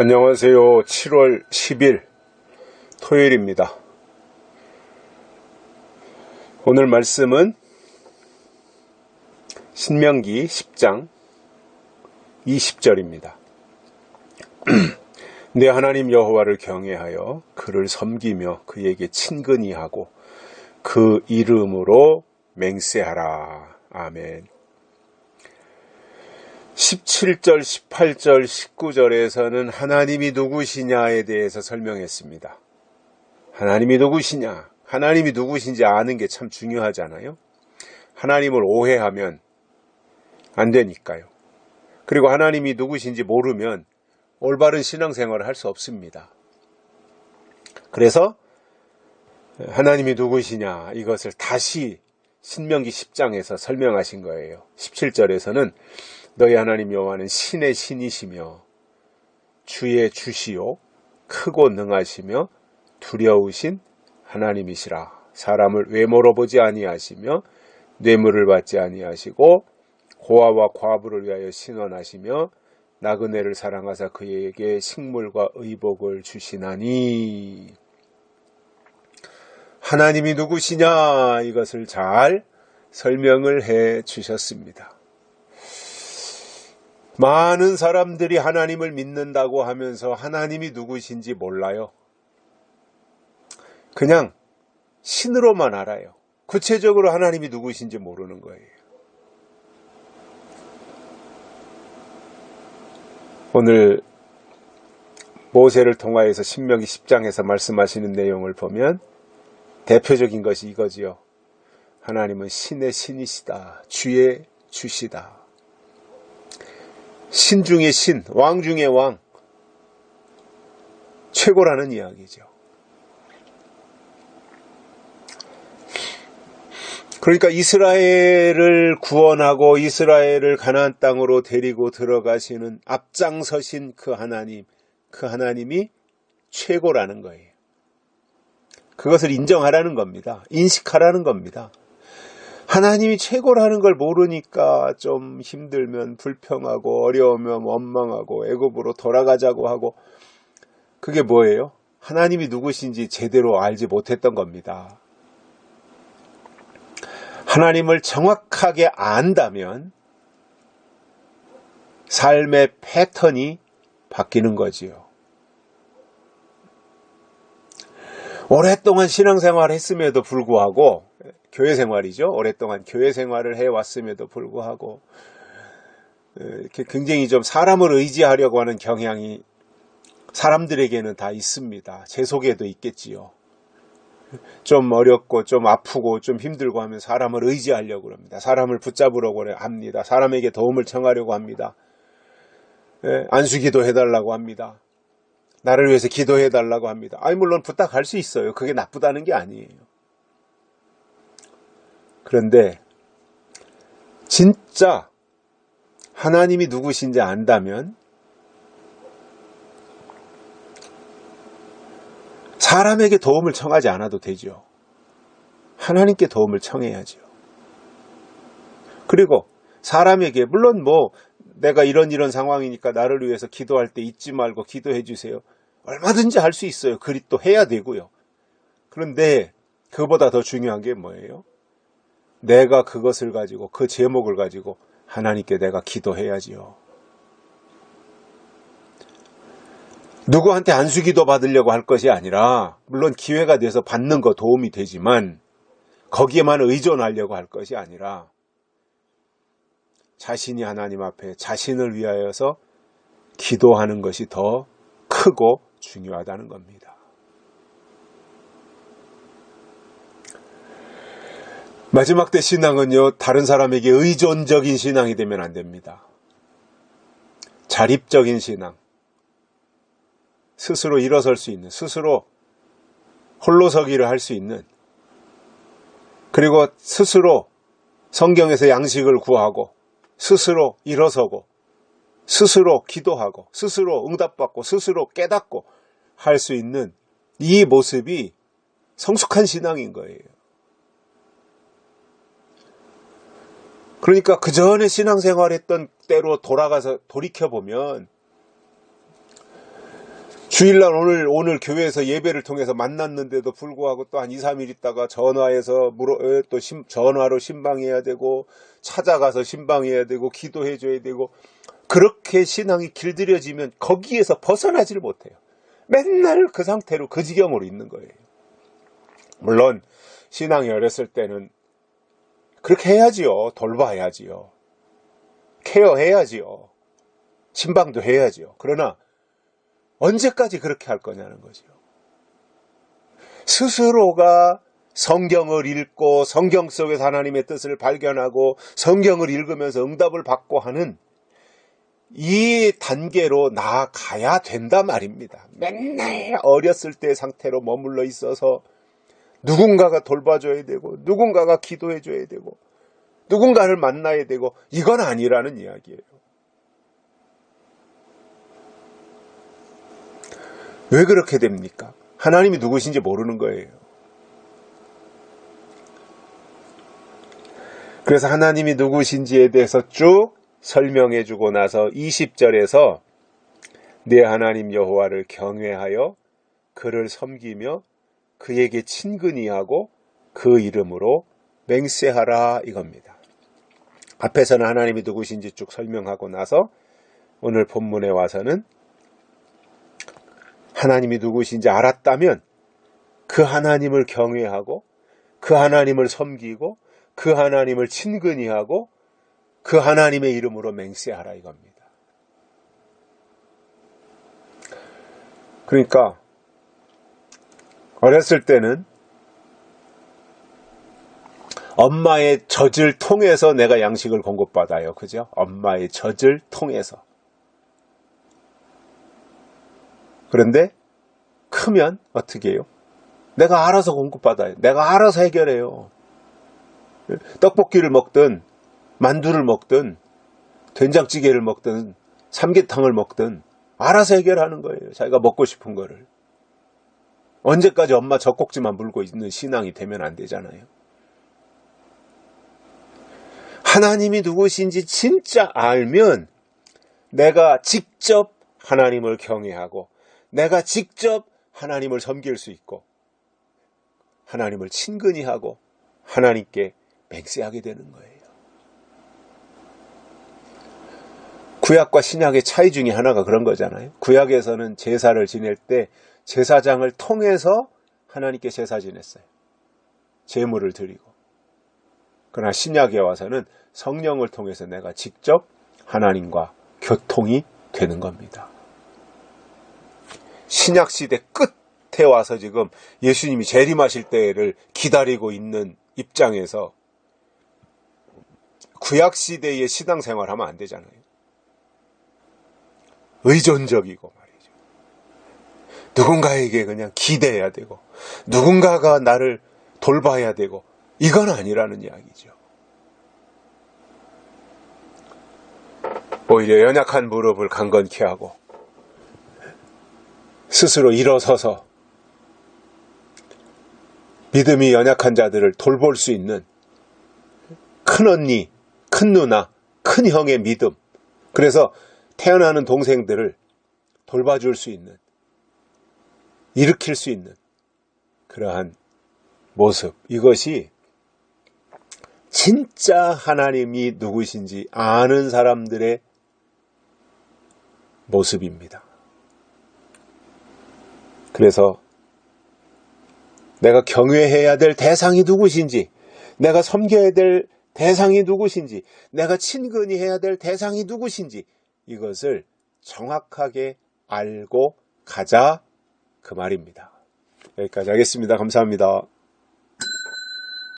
안녕하세요. 7월 10일 토요일입니다. 오늘 말씀은 신명기 10장 20절입니다. 내 하나님 여호와를 경외하여 그를 섬기며 그에게 친근히 하고 그 이름으로 맹세하라. 아멘. 17절, 18절, 19절에서는 하나님이 누구시냐에 대해서 설명했습니다. 하나님이 누구시냐? 하나님이 누구신지 아는 게 참 중요하잖아요. 하나님을 오해하면 안 되니까요. 그리고 하나님이 누구신지 모르면 올바른 신앙생활을 할 수 없습니다. 그래서 하나님이 누구시냐 이것을 다시 신명기 10장에서 설명하신 거예요. 17절에서는 너희 하나님 여호와는 신의 신이시며 주의 주시요 크고 능하시며 두려우신 하나님이시라. 사람을 외모로 보지 아니하시며 뇌물을 받지 아니하시고 고아와 과부를 위하여 신원하시며 나그네를 사랑하사 그에게 식물과 의복을 주시나니 하나님이 누구시냐 이것을 잘 설명을 해 주셨습니다. 많은 사람들이 하나님을 믿는다고 하면서 하나님이 누구신지 몰라요. 그냥 신으로만 알아요. 구체적으로 하나님이 누구신지 모르는 거예요. 오늘 모세를 통하여서 신명기 10장에서 말씀하시는 내용을 보면 대표적인 것이 이거지요. 하나님은 신의 신이시다. 주의 주시다. 신 중의 신, 왕 중의 왕, 최고라는 이야기죠. 그러니까 이스라엘을 구원하고 이스라엘을 가나안 땅으로 데리고 들어가시는 앞장서신 그 하나님, 그 하나님이 최고라는 거예요. 그것을 인정하라는 겁니다. 인식하라는 겁니다. 하나님이 최고라는 걸 모르니까 좀 힘들면 불평하고 어려우면 원망하고 애굽으로 돌아가자고 하고 그게 뭐예요? 하나님이 누구신지 제대로 알지 못했던 겁니다. 하나님을 정확하게 안다면 삶의 패턴이 바뀌는 거지요. 오랫동안 신앙생활 했음에도 불구하고 교회 생활이죠. 오랫동안 교회 생활을 해왔음에도 불구하고 이렇게 굉장히 좀 사람을 의지하려고 하는 경향이 사람들에게는 다 있습니다. 제 속에도 있겠지요. 좀 어렵고 좀 아프고 좀 힘들고 하면 사람을 의지하려고 합니다. 사람을 붙잡으려고 합니다. 사람에게 도움을 청하려고 합니다. 예, 안수기도 해달라고 합니다. 나를 위해서 기도해달라고 합니다. 아니 물론 부탁할 수 있어요. 그게 나쁘다는 게 아니에요. 그런데 진짜 하나님이 누구신지 안다면 사람에게 도움을 청하지 않아도 되죠. 하나님께 도움을 청해야죠. 그리고 사람에게 물론 뭐 내가 이런 이런 상황이니까 나를 위해서 기도할 때 잊지 말고 기도해 주세요. 얼마든지 할 수 있어요. 그리 또 해야 되고요. 그런데 그보다 더 중요한 게 뭐예요? 내가 그것을 가지고 그 제목을 가지고 하나님께 내가 기도해야지요. 누구한테 안수기도 받으려고 할 것이 아니라 물론 기회가 돼서 받는 거 도움이 되지만 거기에만 의존하려고 할 것이 아니라 자신이 하나님 앞에 자신을 위하여서 기도하는 것이 더 크고 중요하다는 겁니다. 마지막 때 신앙은요, 다른 사람에게 의존적인 신앙이 되면 안 됩니다. 자립적인 신앙. 스스로 일어설 수 있는, 스스로 홀로서기를 할 수 있는, 그리고 스스로 성경에서 양식을 구하고, 스스로 일어서고, 스스로 기도하고, 스스로 응답받고, 스스로 깨닫고 할 수 있는 이 모습이 성숙한 신앙인 거예요. 그러니까 그 전에 신앙생활 했던 때로 돌아가서 돌이켜보면 주일날 오늘 오늘 교회에서 예배를 통해서 만났는데도 불구하고 또 한 2, 3일 있다가 전화해서 물어 에, 또 심- 전화로 신방해야 되고 찾아가서 신방해야 되고 기도해 줘야 되고 그렇게 신앙이 길들여지면 거기에서 벗어나지를 못해요. 맨날 그 상태로 그 지경으로 있는 거예요. 물론 신앙이 어렸을 때는 그렇게 해야지요. 돌봐야지요. 케어해야지요. 신방도 해야지요. 그러나 언제까지 그렇게 할 거냐는 거죠. 스스로가 성경을 읽고 성경 속에서 하나님의 뜻을 발견하고 성경을 읽으면서 응답을 받고 하는 이 단계로 나아가야 된다 말입니다. 맨날 어렸을 때 상태로 머물러 있어서 누군가가 돌봐줘야 되고 누군가가 기도해줘야 되고 누군가를 만나야 되고 이건 아니라는 이야기예요. 왜 그렇게 됩니까? 하나님이 누구신지 모르는 거예요. 그래서 하나님이 누구신지에 대해서 쭉 설명해 주고 나서 20절에서 내 하나님 여호와를 경외하여 그를 섬기며 그에게 친근히 하고 그 이름으로 맹세하라 이겁니다. 앞에서는 하나님이 누구신지 쭉 설명하고 나서 오늘 본문에 와서는 하나님이 누구신지 알았다면 그 하나님을 경외하고 그 하나님을 섬기고 그 하나님을 친근히 하고 그 하나님의 이름으로 맹세하라 이겁니다. 그러니까 어렸을 때는 엄마의 젖을 통해서 내가 양식을 공급받아요. 그죠? 엄마의 젖을 통해서. 그런데 크면 어떻게 해요? 내가 알아서 공급받아요. 내가 알아서 해결해요. 떡볶이를 먹든 만두를 먹든 된장찌개를 먹든 삼계탕을 먹든 알아서 해결하는 거예요. 자기가 먹고 싶은 거를. 언제까지 엄마 젖꼭지만 물고 있는 신앙이 되면 안 되잖아요. 하나님이 누구신지 진짜 알면 내가 직접 하나님을 경외하고 내가 직접 하나님을 섬길 수 있고 하나님을 친근히 하고 하나님께 맹세하게 되는 거예요. 구약과 신약의 차이 중에 하나가 그런 거잖아요. 구약에서는 제사를 지낼 때 제사장을 통해서 하나님께 제사 지냈어요. 제물을 드리고. 그러나 신약에 와서는 성령을 통해서 내가 직접 하나님과 교통이 되는 겁니다. 신약 시대 끝에 와서 지금 예수님이 재림하실 때를 기다리고 있는 입장에서 구약 시대의 신앙 생활하면 안 되잖아요. 의존적이고 말이죠. 누군가에게 그냥 기대해야 되고 누군가가 나를 돌봐야 되고 이건 아니라는 이야기죠. 오히려 연약한 무릎을 강건케 하고 스스로 일어서서 믿음이 연약한 자들을 돌볼 수 있는 큰 언니, 큰 누나, 큰 형의 믿음. 그래서 태어나는 동생들을 돌봐줄 수 있는, 일으킬 수 있는 그러한 모습. 이것이 진짜 하나님이 누구신지 아는 사람들의 모습입니다. 그래서 내가 경외해야 될 대상이 누구신지, 내가 섬겨야 될 대상이 누구신지, 내가 친근히 해야 될 대상이 누구신지, 이것을 정확하게 알고 가자, 그 말입니다. 여기까지 하겠습니다. 감사합니다.